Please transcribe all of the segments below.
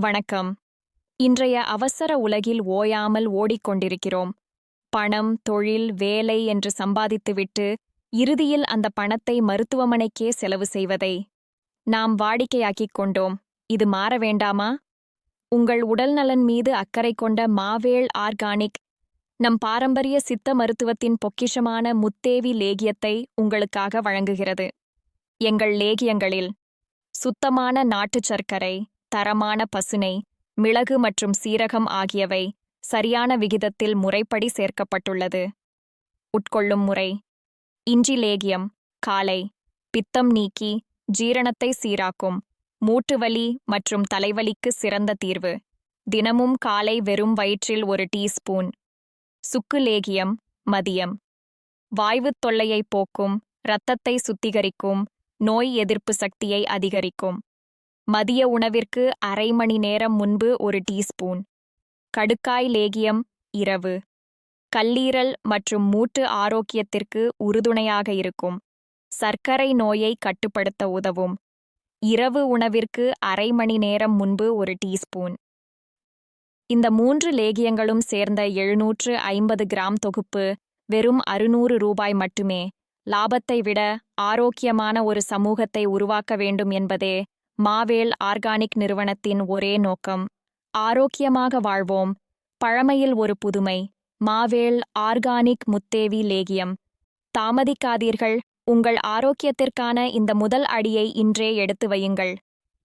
வணக்கம். இன்றைய அவசர உலகில் ஓயாமல் ஓடிக்கொண்டிருக்கிறோம். பணம் தொழில் வேலை என்று சம்பாதித்துவிட்டு இறுதியில் அந்த பணத்தை மருத்துவமனைக்கே செலவு செய்வதை நாம் வாடிக்கையாக்கிக் கொண்டோம். இது மாற வேண்டாமா? உங்கள் உடல்நலன் மீது அக்கறை கொண்ட மாவேள் ஆர்கானிக் நம் பாரம்பரிய சித்த மருத்துவத்தின் பொக்கிஷமான முத்தேவி லேகியத்தை உங்களுக்காக வழங்குகிறது. எங்கள் லேகியங்களில் சுத்தமான நாட்டுச் சர்க்கரை தரமான பசுனை மிளகு மற்றும் சீரகம் ஆகியவை சரியான விகிதத்தில் முறைப்படி சேர்க்கப்பட்டுள்ளது. உட்கொள்ளும் முறை. இஞ்சி லேகியம் காலை. பித்தம் நீக்கி ஜீரணத்தை சீராக்கும். மூட்டுவலி மற்றும் தலைவலிக்கு சிறந்த தீர்வு. தினமும் காலை வெறும் வயிற்றில் ஒரு டீஸ்பூன். சுக்கு லேகியம் மதியம். வாய்வுத் தொல்லையைப் போக்கும் இரத்தத்தை சுத்திகரிக்கும் நோய் எதிர்ப்பு சக்தியை அதிகரிக்கும். மதிய உணவிற்கு அரை மணி நேரம் முன்பு ஒரு டீஸ்பூன். கடுக்காய் லேகியம் இரவு. கல்லீரல் மற்றும் மூட்டு ஆரோக்கியத்திற்கு உறுதுணையாக இருக்கும். சர்க்கரை நோயை கட்டுப்படுத்த உதவும். இரவு உணவிற்கு அரை மணி நேரம் முன்பு ஒரு டீஸ்பூன். இந்த மூன்று லேகியங்களும் சேர்ந்த எழுநூற்று ஐம்பது கிராம் தொகுப்பு வெறும் அறுநூறு ரூபாய் மட்டுமே. லாபத்தை விட ஆரோக்கியமான ஒரு சமூகத்தை உருவாக்க வேண்டும் என்பதே மாவேல் ஆர்கானிக் நிறுவனத்தின் ஒரே நோக்கம் ஆரோக்கியமாக வாழ்வோம். பழமையில் ஒரு புதுமை மாவேல் ஆர்கானிக் முத்தேவி லேகியம். தாமதிக்காதீர்கள் உங்கள் ஆரோக்கியத்திற்கான இந்த முதல் அடியை இன்றே எடுத்து வையுங்கள்.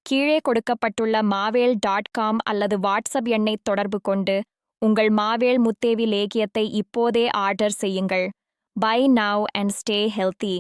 கீழே கொடுக்கப்பட்டுள்ள மாவேல் டாட் காம் அல்லது வாட்ஸ்அப் எண்ணை தொடர்பு கொண்டு உங்கள் மாவேல் முத்தேவி லேகியத்தை இப்போதே ஆர்டர் செய்யுங்கள். Buy now and stay healthy.